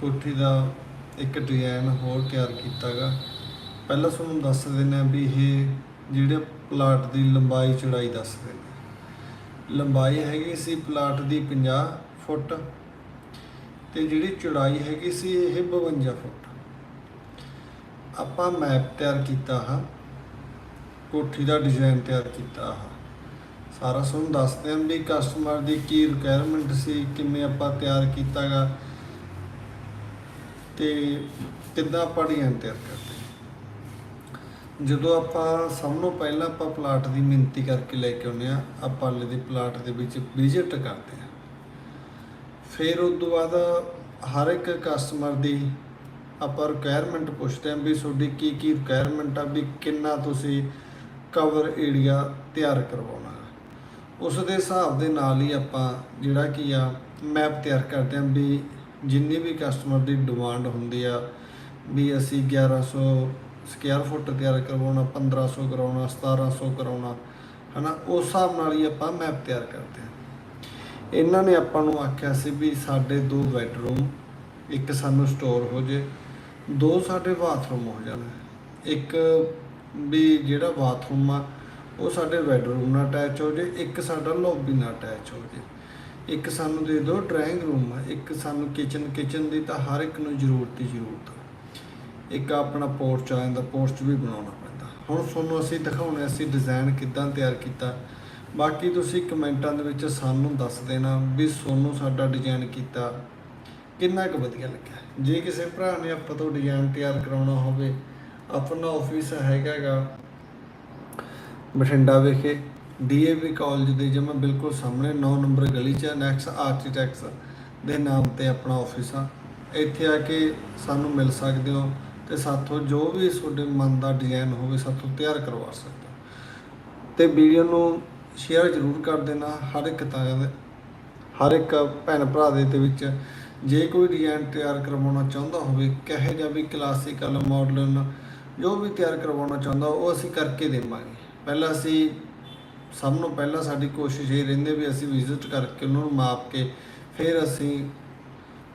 ਕੋਠੀ ਦਾ ਇੱਕ ਡਿਜ਼ਾਈਨ ਹੋਰ ਤਿਆਰ ਕੀਤਾਗਾ। ਪਹਿਲਾਂ ਤੁਹਾਨੂੰ ਦੱਸ ਦਿੰਦੇ ਹਾਂ ਵੀ ਇਹ ਜਿਹੜੇ ਪਲਾਟ ਦੀ ਲੰਬਾਈ ਚੌੜਾਈ ਦੱਸਦੇ ਨੇ ਲੰਬਾਈ ਹੈਗੀ ਸੀ ਪਲਾਟ ਦੀ 50 ਫੁੱਟ ਤੇ ਜਿਹੜੀ ਚੌੜਾਈ ਹੈਗੀ ਸੀ ਇਹ 52 ਫੁੱਟ। ਆਪਾਂ ਮੈਪ ਤਿਆਰ ਕੀਤਾ ਹਾਂ। ਕੋਠੀ ਦਾ ਡਿਜ਼ਾਈਨ ਤਿਆਰ ਕੀਤਾ ਹਾਂ। ਸਾਰਾ ਤੁਹਾਨੂੰ ਦੱਸਦੇ ਹਾਂ ਵੀ ਕਸਟਮਰ ਦੀ ਕੀ ਰਿਕੁਆਇਰਮੈਂਟ ਸੀ, ਕਿਵੇਂ ਆਪਾਂ ਤਿਆਰ ਕੀਤਾਗਾ। ਤੇ ਕਿੱਦਾਂ ਆਪਾਂ ਡਿਜ਼ਾਈਨ ਤਿਆਰ ਕਰਦੇ ਹਾਂ। ਜਦੋਂ ਆਪਾਂ ਸਭ ਤੋਂ ਪਹਿਲਾਂ ਆਪਾਂ ਪਲਾਟ ਦੀ ਮਿਣਤੀ ਕਰਕੇ ਲੈ ਕੇ ਆਉਂਦੇ ਆ ਆਪਾਂ ਲੈ ਦੇ ਪਲਾਟ ਦੇ ਵਿੱਚ ਵਿਜ਼ਿਟ ਕਰਦੇ ਆ ਫਿਰ ਉਸ ਤੋਂ ਬਾਅਦ ਹਰ ਇੱਕ ਕਸਟਮਰ ਦੀ ਆਪਾਂ ਰਿਕੁਆਇਰਮੈਂਟ ਪੁੱਛਦੇ ਹਾਂ ਵੀ ਤੁਹਾਡੀ ਕੀ ਕੀ ਰਿਕੁਆਇਰਮੈਂਟ ਆ, ਵੀ ਕਿੰਨਾ ਤੁਸੀਂ ਕਵਰ ਏਰੀਆ ਤਿਆਰ ਕਰਵਾਉਣਾ ਉਸ ਦੇ ਹਿਸਾਬ ਦੇ ਨਾਲ ਹੀ ਆਪਾਂ ਜਿਹੜਾ ਕੀ ਆ ਮੈਪ ਤਿਆਰ ਕਰਦੇ ਹਾਂ ਵੀ ਜਿੰਨੀ ਵੀ ਕਸਟਮਰ ਦੀ ਡਿਮਾਂਡ ਹੁੰਦੀ ਆ, ਵੀ ਅਸੀਂ 1100 ਸਕੁਅਰ ਫੁੱਟ ਤਿਆਰ ਕਰਵਾਉਣਾ 1500 ਕਰਾਉਣਾ 1700 ਕਰਾਉਣਾ, ਹਨਾ, ਉਸ ਹਿਸਾਬ ਨਾਲ ਹੀ ਆਪਾਂ ਮੈਪ ਤਿਆਰ ਕਰਦੇ ਹਾਂ ਇਹਨਾਂ ਨੇ ਆਪਾਂ ਨੂੰ ਆਖਿਆ ਸੀ ਵੀ ਸਾਡੇ ਦੋ ਬੈਡਰੂਮ ਇੱਕ ਸਾਨੂੰ ਸਟੋਰ ਹੋ ਜੇ, ਦੋ ਸਾਡੇ ਬਾਥਰੂਮ ਹੋ ਜਾਣ। ਇੱਕ ਵੀ ਜਿਹੜਾ ਬਾਥਰੂਮ ਆ, ਉਹ ਸਾਡੇ ਬੈਡਰੂਮ ਨਾਲ ਅਟੈਚ ਹੋ ਜੇ, ਇੱਕ ਸਾਡਾ ਲੌਬੀ ਨਾਲ ਅਟੈਚ ਹੋ ਜੇ। ਇੱਕ ਸਾਨੂੰ ਦੇ ਦਿਓ ਡਰਾਇੰਗ ਰੂਮ ਆ, ਇੱਕ ਸਾਨੂੰ ਕਿਚਨ ਕਿਚਨ ਦੀ ਤਾਂ ਹਰ ਇੱਕ ਨੂੰ ਜ਼ਰੂਰਤ ਹੀ ਜ਼ਰੂਰਤ ਆ। ਇੱਕ ਆਪਣਾ ਪੋਰਚ ਆ ਜਾਂਦਾ ਪੋਰਚ ਵੀ ਬਣਾਉਣਾ ਪੈਂਦਾ। ਹੁਣ ਤੁਹਾਨੂੰ ਅਸੀਂ ਦਿਖਾਉਣੇ ਅਸੀਂ ਡਿਜ਼ਾਈਨ ਕਿੱਦਾਂ ਤਿਆਰ ਕੀਤਾ। ਬਾਕੀ ਤੁਸੀਂ ਕਮੈਂਟਾਂ ਦੇ ਵਿੱਚ ਸਾਨੂੰ ਦੱਸ ਦੇਣਾ ਵੀ ਤੁਹਾਨੂੰ ਸਾਡਾ ਡਿਜ਼ਾਈਨ ਕੀਤਾ ਕਿੰਨਾ ਕੁ ਵਧੀਆ ਲੱਗਿਆ। ਜੇ ਕਿਸੇ ਭਰਾ ਨੇ ਆਪਾਂ ਤੋਂ ਡਿਜ਼ਾਈਨ ਤਿਆਰ ਕਰਾਉਣਾ ਹੋਵੇ, ਆਪਣਾ ਆਫਿਸ ਹੈਗਾਗਾ ਬਠਿੰਡਾ ਵਿਖੇ। ਡੀਏਵੀ ਕਾਲਜ ਦੇ ਜਮਾ ਬਿਲਕੁਲ ਸਾਹਮਣੇ 9 ਨੰਬਰ ਗਲੀ 'ਚ ਨੈਕਸ ਆਰਕੀਟੈਕਟਸ ਦੇ ਨਾਮ ਤੇ ਆਪਣਾ ਆਫਿਸ ਆ। ਇੱਥੇ ਆ ਕੇ ਸਾਨੂੰ ਮਿਲ ਸਕਦੇ ਹੋ ਤੇ ਸਾਥੋਂ ਜੋ ਵੀ ਤੁਹਾਡੇ ਮਨ ਦਾ ਡਿਜ਼ਾਈਨ ਹੋਵੇ ਸਾਥੋਂ ਤਿਆਰ ਕਰਵਾ ਸਕਦੇ ਹੋ। ਤੇ ਵੀਡੀਓ ਨੂੰ ਸ਼ੇਅਰ ਜ਼ਰੂਰ ਕਰ ਦੇਣਾ ਹਰ ਇੱਕ ਤਰ੍ਹਾਂ ਦੇ, ਹਰ ਇੱਕ ਭੈਣ ਭਰਾ ਦੇ ਦੇ ਵਿੱਚ। ਜੇ ਕੋਈ ਡਿਜ਼ਾਈਨ ਤਿਆਰ ਕਰਵਾਉਣਾ ਚਾਹੁੰਦਾ ਹੋਵੇ, ਕਹੇ ਜਾਂ ਵੀ ਕਲਾਸੀਕਲ ਮਾਡਰਨ ਜੋ ਵੀ ਤਿਆਰ ਕਰਵਾਉਣਾ ਚਾਹੁੰਦਾ, ਉਹ ਅਸੀਂ ਕਰਕੇ ਦੇਵਾਂਗੇ। ਪਹਿਲਾਂ ਅਸੀਂ ਸਭ ਨੂੰ ਪਹਿਲਾਂ ਸਾਡੀ ਕੋਸ਼ਿਸ਼ ਇਹ ਰਹਿੰਦੀ ਵੀ ਅਸੀਂ ਵਿਜ਼ਿਟ ਕਰਕੇ ਉਹਨਾਂ ਨੂੰ ਮਾਪ ਕੇ ਫਿਰ ਅਸੀਂ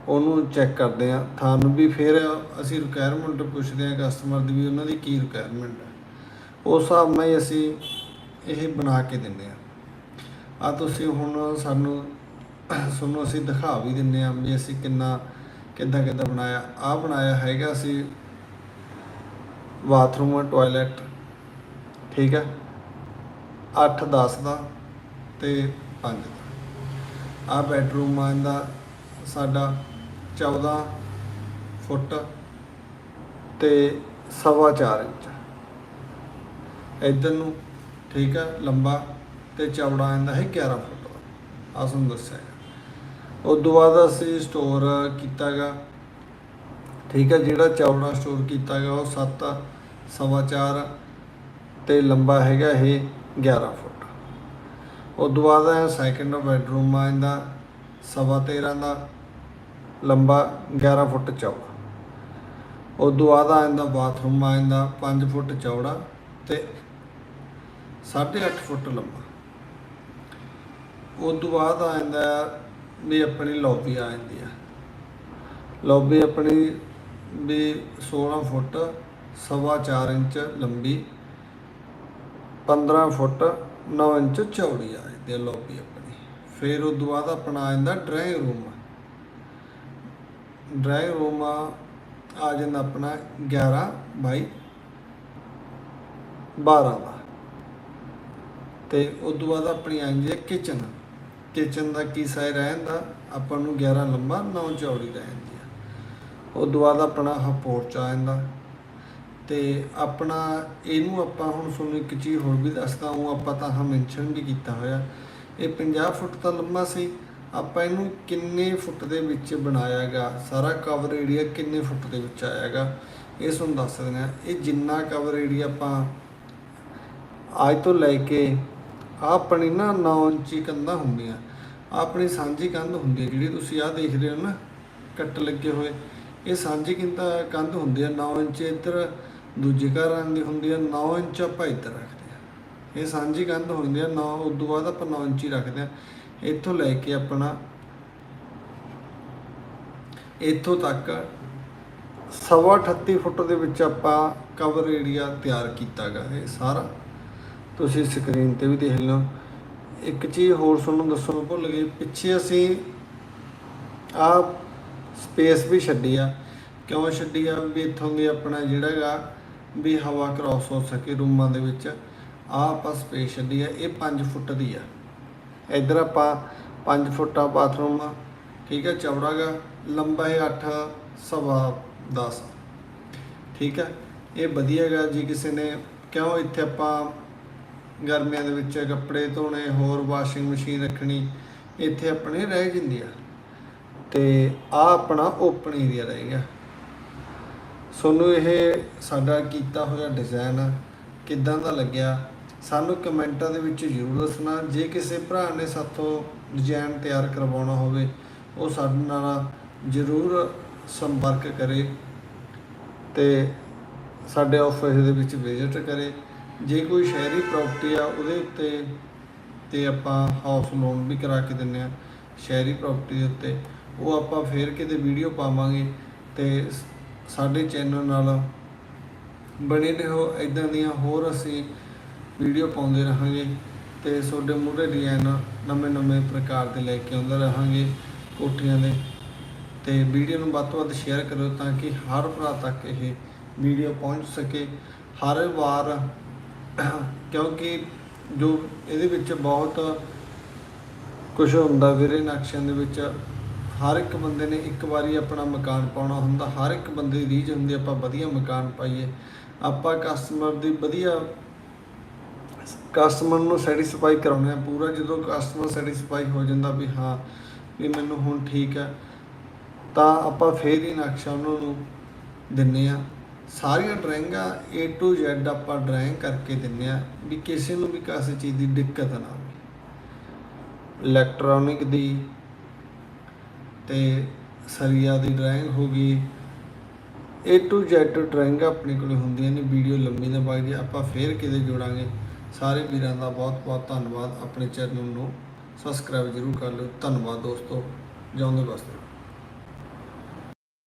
ਉਹਨੂੰ ਚੈੱਕ ਕਰਦੇ ਹਾਂ। ਤੁਹਾਨੂੰ ਵੀ ਫਿਰ ਅਸੀਂ ਰਿਕੁਆਇਰਮੈਂਟ ਪੁੱਛਦੇ ਹਾਂ ਕਸਟਮਰ ਦੀ ਵੀ ਉਹਨਾਂ ਦੀ ਕੀ ਰਿਕੁਆਇਰਮੈਂਟ ਹੈ। ਉਸ ਹਿਸਾਬ ਨਾਲ ਹੀ ਅਸੀਂ ਇਹ ਬਣਾ ਕੇ ਦਿੰਦੇ ਹਾਂ। ਆ ਤੁਸੀਂ ਹੁਣ ਸਾਨੂੰ ਤੁਹਾਨੂੰ ਅਸੀਂ ਦਿਖਾ ਵੀ ਦਿੰਦੇ ਹਾਂ ਵੀ ਅਸੀਂ ਕਿੰਨਾ, ਕਿੱਦਾਂ ਕਿੱਦਾਂ ਬਣਾਇਆ। ਆ ਬਣਾਇਆ ਹੈਗਾ ਅਸੀਂ ਬਾਥਰੂਮ ਟਾਇਲਟ ਠੀਕ ਹੈ? 8 10 ਦਾ ਤੇ 5 ਦਾ। ਆ ਬੈਡਰੂਮ ਆ ਇਹਦਾ, ਸਾਡਾ 14 ਫੁੱਟ ਤੇ ਸਵਾ ਚਾਰ ਇੰਚ। ਇਧਰ ਨੂੰ ਠੀਕ ਆ, ਲੰਬਾ ਤੇ ਚੌੜਾ ਇਹਦਾ ਹੈ 11 ਫੁੱਟ ਦਾ। ਆ ਤੁਹਾਨੂੰ ਦੱਸਿਆ ਹੈ ਉਸ ਤੋਂ ਬਾਅਦ ਅਸੀਂ ਸਟੋਰ ਕੀਤਾਗਾ ਠੀਕ ਹੈ ਜਿਹੜਾ ਚੌੜਾ ਸਟੋਰ ਕੀਤਾ ਕੀਤਾਗਾ ਉਹ 7 ਸਵਾ ਚਾਰ ਤੇ ਲੰਬਾ ਹੈਗਾ ਇਹ 11 ਫੁੱਟ। ਉਸ ਤੋਂ ਬਾਅਦ ਹੈ ਸੈਕਿੰਡ ਬੈਡਰੂਮ ਆ ਇਹਦਾ, ਸਵਾ 13 ਦਾ, ਲੰਬਾ 11 ਫੁੱਟ ਚੌੜਾ। ਉਸ ਤੋਂ ਬਾਅਦ ਆ ਇਹਦਾ ਬਾਥਰੂਮ ਆ ਇਹਦਾ 5 ਫੁੱਟ ਚੌੜਾ ਤੇ 8.5 ਫੁੱਟ ਲੰਬਾ। ਉਸ ਤੋਂ ਬਾਅਦ ਆ ਜਾਂਦਾ ਵੀ ਆਪਣੀ ਲੌਬੀ ਆ ਜਾਂਦੀ ਆ। ਲੌਬੀ ਆਪਣੀ ਵੀ 16 ਫੁੱਟ, ਸਵਾ 4 ਇੰਚ ਲੰਬੀ 15 ਫੁੱਟ 9 ਇੰਚ ਚੌੜੀ ਆ ਜਾਂਦੀ ਆ ਲੌਬੀ ਆਪਣੀ। ਫਿਰ ਉਸ ਤੋਂ ਬਾਅਦ ਆਪਣਾ ਆ ਜਾਂਦਾ ਡਰਾਇੰਗ ਰੂਮ ਡਰਾਇੰਗ ਰੂਮ ਆ ਜਾਂਦਾ ਆਪਣਾ 11 ਬਾਈ 12 ਦਾ। ਤੇ ਉਸ ਤੋਂ ਬਾਅਦ ਆਪਣੀ ਆ ਜਾਂਦੀ ਹੈ ਕਿਚਨ ਕਿਚਨ ਦਾ ਕੀ ਸਾਈਜ਼ ਰਹਿੰਦਾ ਆਪਾਂ ਨੂੰ 11 ਲੰਬਾ 9 ਚੌੜੀ ਰਹਿੰਦੀ ਆ। ਉਸ ਤੋਂ ਬਾਅਦ ਆਪਣਾ ਆਹ ਪੋਰਚ ਆ ਜਾਂਦਾ। ਤੇ ਆਪਣਾ ਇਹਨੂੰ ਆਪਾਂ ਹੁਣ ਤੁਹਾਨੂੰ ਇੱਕ ਚੀਜ਼ ਹੋਰ ਵੀ ਦੱਸਦਾ ਉਹ ਆਪਾਂ ਤਾਂ ਹਾਂ ਮੈਂਸ਼ਨ ਵੀ ਕੀਤਾ ਹੋਇਆ। ਇਹ 50 ਫੁੱਟ ਦਾ ਲੰਮਾ ਸੀ। ਆਪਾਂ ਇਹਨੂੰ ਕਿੰਨੇ ਫੁੱਟ ਦੇ ਵਿੱਚ ਬਣਾਇਆਗਾ? ਸਾਰਾ ਕਵਰ ਏਰੀਆ ਕਿੰਨੇ ਫੁੱਟ ਦੇ ਵਿੱਚ ਆਇਆਗਾ? ਇਹ ਤੁਹਾਨੂੰ ਦੱਸ ਦਿੰਦੇ ਆ ਇਹ ਜਿੰਨਾ ਕਵਰ ਏਰੀਆ ਆਪਾਂ ਅੱਜ ਤੋਂ ਲੈ ਕੇ ਆਹ ਆਪਣੀ ਨਾ 9 ਇੰਚੀ ਕੰਧਾਂ ਹੁੰਦੀਆਂ, ਆਪਣੀ ਸਾਂਝੀ ਕੰਧ ਹੁੰਦੀ ਹੈ, ਜਿਹੜੀ ਤੁਸੀਂ ਆਹ ਦੇਖ ਰਹੇ ਹੋ ਨਾ, ਕੱਟ ਲੱਗੇ ਹੋਏ। ਇਹ ਸਾਂਝੀ ਕੰਧ ਕੰਧ ਹੁੰਦੀ ਹੈ 9 ਇੰਚ ਇੱਧਰ ਦੂਜੇ ਘਰਾਂ ਦੀ ਹੁੰਦੀ ਹੈ 9 ਇੰਚ ਆਪਾਂ ਇੱਧਰ ਰੱਖਦੇ ਆ ਇਹ ਸਾਂਝੀ ਕੰਧ ਹੁੰਦੀ ਹੈ 9 ਉਸ ਤੋਂ ਬਾਅਦ ਆਪਾਂ 9 ਹੀ ਰੱਖਦੇ ਆ ਇੱਥੋਂ ਲੈ ਕੇ ਆਪਣਾ ਇੱਥੋਂ ਤੱਕ ਸਵਾ 38 ਫੁੱਟ ਦੇ ਵਿੱਚ ਆਪਾਂ ਕਵਰ ਏਰੀਆ ਤਿਆਰ ਕੀਤਾ ਗਾ ਇਹ ਸਾਰਾ। ਤੁਸੀਂ ਸਕਰੀਨ ਤੇ ਵੀ ਦੇਖ ਲਓ। ਇੱਕ ਚੀਜ਼ ਹੋਰ ਤੁਹਾਨੂੰ ਦੱਸਣ ਨੂੰ ਭੁੱਲ ਗਏ, ਪਿੱਛੇ ਅਸੀਂ ਆ ਸਪੇਸ ਵੀ ਛੱਡੀ ਆ। ਕਿਉਂ ਛੱਡੀ ਆ? ਵੀ ਇੱਥੋਂ ਦੀ ਆਪਣਾ ਜਿਹੜਾ ਗਾ ਵੀ ਹਵਾ ਕ੍ਰਾਸ ਹੋ ਸਕੇ ਰੂਮਾਂ ਦੇ ਵਿੱਚ। ਆ ਆਪਾਂ ਸਪੇਸ ਛੱਡੀ ਆ ਇਹ 5 ਫੁੱਟ ਦੀ ਆ। ਇੱਧਰ ਆਪਾਂ 5 ਫੁੱਟ ਆ ਬਾਥਰੂਮ ਠੀਕ ਹੈ, ਚੌੜਾ ਗਾ, ਲੰਬਾ ਹੈ 8 ਸਵਾ 10 ਠੀਕ ਹੈ, ਇਹ ਵਧੀਆ ਗਾ ਜੀ ਕਿਸੇ ਨੇ, ਕਿਉਂ ਇੱਥੇ ਆਪਾਂ ਗਰਮੀਆਂ ਦੇ ਵਿੱਚ ਕੱਪੜੇ ਧੋਣੇ, ਹੋਰ ਵਾਸ਼ਿੰਗ ਮਸ਼ੀਨ ਰੱਖਣੀ, ਇੱਥੇ ਆਪਣੇ ਰਹਿ ਜਾਂਦੀ ਆ। ਤੇ ਆ ਆਪਣਾ ਓਪਨ ਏਰੀਆ ਰਹਿ ਗਿਆ। ਤੁਹਾਨੂੰ ਇਹ ਸਾਡਾ ਕੀਤਾ ਹੋਇਆ ਡਿਜ਼ਾਈਨ ਕਿੱਦਾਂ ਦਾ ਲੱਗਿਆ? ਸਾਨੂੰ ਕਮੈਂਟਾਂ ਦੇ ਵਿੱਚ ਜ਼ਰੂਰ ਦੱਸਣਾ। ਜੇ ਕਿਸੇ ਭਰਾ ਨੇ ਸਾਥੋਂ ਡਿਜ਼ਾਈਨ ਤਿਆਰ ਕਰਵਾਉਣਾ ਹੋਵੇ, ਉਹ ਸਾਡੇ ਨਾਲ ਜ਼ਰੂਰ ਸੰਪਰਕ ਕਰੇ ਤੇ ਸਾਡੇ ਆਫਿਸ ਦੇ ਵਿੱਚ ਵਿਜ਼ਿਟ ਕਰੇ। ਜੇ ਕੋਈ ਸ਼ਹਿਰੀ ਪ੍ਰਾਪਰਟੀ ਆ, ਉਹਦੇ ਉੱਤੇ ਤੇ ਆਪਾਂ ਹਾਊਸ ਲੋਨ ਵੀ ਕਰਾ ਕੇ ਦਿੰਨੇ ਆ ਸ਼ਹਿਰੀ ਪ੍ਰਾਪਰਟੀ ਦੇ ਉੱਤੇ। ਉਹ ਆਪਾਂ ਫੇਰ ਕਿਤੇ ਵੀਡੀਓ ਪਾਵਾਂਗੇ ਤੇ ਸਾਡੇ ਚੈਨਲ ਨਾਲ ਬਣੇ ਰਹੋ। ਇਦਾਂ ਦੀਆਂ ਹੋਰ ਅਸੀਂ ਵੀਡੀਓ ਪਾਉਂਦੇ ਰਹਾਂਗੇ ਤੇ ਤੁਹਾਡੇ ਮੂਹਰੇ ਡਿਜ਼ਾਈਨ ਨਵੇਂ ਨਵੇਂ ਪ੍ਰਕਾਰ ਦੇ ਲੈ ਕੇ ਆਉਂਦੇ ਰਹਾਂਗੇ ਕੋਠੀਆਂ ਦੇ। ਤੇ ਵੀਡੀਓ ਨੂੰ ਵੱਧ ਤੋਂ ਵੱਧ ਸ਼ੇਅਰ ਕਰੋ ਤਾਂ ਕਿ ਹਰ ਭਰਾ ਤੱਕ ਇਹ ਵੀਡੀਓ ਪਹੁੰਚ ਸਕੇ। ਹਰ ਵਾਰ, ਕਿਉਂਕਿ ਜੋ ਇਹਦੇ ਵਿੱਚ ਬਹੁਤ ਕੁਝ ਹੁੰਦਾ ਵੀਰੇ ਨਕਸ਼ਿਆਂ ਦੇ ਵਿੱਚ ਹਰ ਇੱਕ ਬੰਦੇ ਨੇ ਇੱਕ ਵਾਰੀ ਆਪਣਾ ਮਕਾਨ ਪਾਉਣਾ ਹੁੰਦਾ, ਹਰ ਇੱਕ ਬੰਦੇ ਦੀ ਰੀਝ ਹੁੰਦੀ, ਆਪਾਂ ਵਧੀਆ ਮਕਾਨ ਪਾਈਏ। ਆਪਾਂ ਕਸਟਮਰ ਦੀ ਵਧੀਆ ਕਸਟਮਰ ਨੂੰ ਸੈਟੀਸਫਾਈ ਕਰਾਉਂਦੇ ਆ ਪੂਰਾ ਜਦੋਂ ਕਸਟਮਰ ਸੈਟੀਸਫਾਈ ਹੋ ਜਾਂਦਾ ਵੀ ਹਾਂ, ਵੀ ਮੈਨੂੰ ਹੁਣ ਠੀਕ ਹੈ, ਤਾਂ ਆਪਾਂ ਫੇਰ ਹੀ ਨਕਸ਼ਾ ਉਹਨਾਂ ਨੂੰ ਦਿੰਨੇ ਆ ਸਾਰੀਆਂ ਡਰਾਇੰਗਾਂ A to Z ਆਪਾਂ ਡਰਾਇੰਗ ਕਰਕੇ ਦਿੰਨੇ ਆ ਵੀ ਕਿਸੇ ਨੂੰ ਵੀ ਕਿਸੇ ਚੀਜ਼ ਦੀ ਦਿੱਕਤ ਨਾ ਆਵੇ। ਇਲੈਕਟ੍ਰੋਨਿਕ ਦੀ ਤੇ ਸਰੀਆ ਦੀ ਡਰਾਇੰਗ ਹੋ ਗਈ। A to Z ਡਰਾਇੰਗਾਂ ਆਪਣੇ ਕੋਲ ਹੁੰਦੀਆਂ ਨੇ, ਵੀਡੀਓ ਲੰਮੀ ਨਾ ਬਾਈ ਜੀ ਆਪਾਂ ਫੇਰ ਕਿਤੇ ਜੋੜਾਂਗੇ। ਸਾਰੇ ਵੀਰਾਂ ਦਾ ਬਹੁਤ ਬਹੁਤ ਧੰਨਵਾਦ, ਆਪਣੇ ਚੈਨਲ ਨੂੰ ਸਬਸਕ੍ਰਾਈਬ ਜ਼ਰੂਰ ਕਰ ਲਿਓ। ਧੰਨਵਾਦ ਦੋਸਤੋ, ਜਿਉਂਦੇ ਵਸਦੇ